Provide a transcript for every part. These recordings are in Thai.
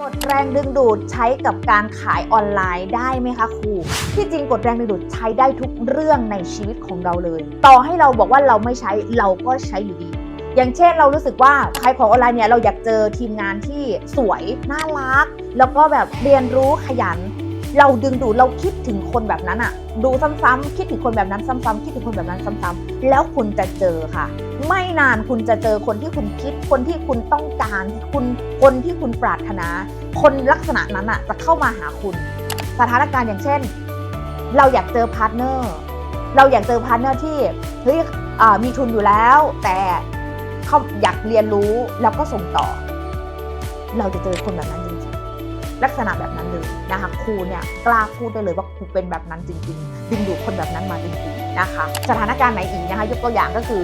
กดแรงดึงดูดใช้กับการขายออนไลน์ได้ไหมคะครูที่จริงกดแรงดึงดูดใช้ได้ทุกเรื่องในชีวิตของเราเลย ต่อให้เราบอกว่าเราไม่ใช้เราก็ใช้อยู่ดี อย่างเช่นเรารู้สึกว่าขายของออนไลน์เนี่ยเราอยากเจอทีมงานที่สวยน่ารัก แล้วก็แบบเรียนรู้ขยัน เราดึงดูดเราคิดถึงคนแบบนั้นอะดูซ้ำๆคิดถึงคนแบบนั้นซ้ำๆคิดถึงคนแบบนั้นซ้ำๆแล้วคุณจะเจอค่ะ ไม่นานคุณจะเจอคนที่คุณคิด คนที่คุณต้องการคุณคนที่คุณปรารถนา คนลักษณะนั้นอะจะเข้ามาหาคุณ สถานการณ์อย่างเช่น เราอยากเจอพาร์ทเนอร์เราอยากเจอพาร์ทเนอร์ที่เฮ้ยมีทุนอยู่แล้ว แต่เขาอยากเรียนรู้แล้วก็ส่งต่อ เราจะเจอคนแบบนั้นจริงๆ ลักษณะแบบนั้นเลยนะคะครูเนี่ยกล้าพูดได้เลยว่าครูเป็นแบบนั้นจริงๆดึงดูดคนแบบนั้นมาจริงๆนะคะ สถานการณ์ไหนอีกนะคะ ยกตัวอย่างก็คือ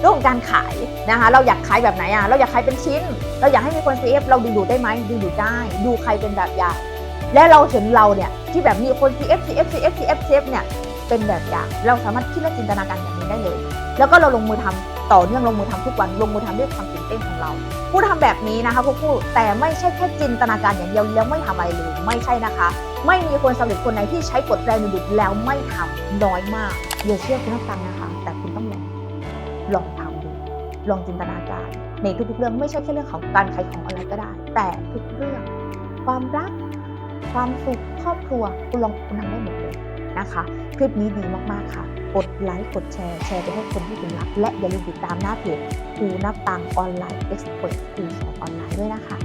เรื่องของการขายนะคะ เราอยากขายแบบไหนอะเราอยากขายเป็นชิ้น เราอยากให้มีคน CF เราดึงดูดได้ไหมดึงดูดได้ ดูใครเป็นแบบอย่างและเราเห็นเราเนี่ยที่แบบมีคน CF CF CF CF CF เนี่ยเป็นแบบอย่าง เราสามารถคิดและจินตนาการอย่างนี้ได้เลย แล้วก็เราลงมือทำ ต่อเนื่องลงมือทำทุกวันลงมือทำด้วยความตื่นเต้นของเรา ผู้ทำแบบนี้นะคะพวกผู้แต่ไม่ใช่แค่จินตนาการอย่างเดียวแล้วไม่ทำอะไรเลยไม่ใช่นะคะ ไม่มีคนสำเร็จคนไหนที่ใช้กฎแรงดึงดูดแล้วไม่ทำน้อยมากอย่าเชื่อคุณผู้ฟังนะคะ แต่คุณต้องลองลองทำดูลองจินตนาการ ในทุกๆเรื่องไม่ใช่แค่เรื่องของการขายของอะไรก็ได้ แต่ทุกเรื่อง ความรัก ความสุขครอบครัวคุณลองคุณทำได้หมดเลยนะคะ คลิปนี้ดีมากๆค่ะ กดไลค์กดแชร์แชร์ไปให้คนที่คุณรัก และอย่าลืมติดตามหน้าเพจครูนับตังออนไลน์เอ็กซ์เพรสครูสอนออนไลน์ด้วยนะคะ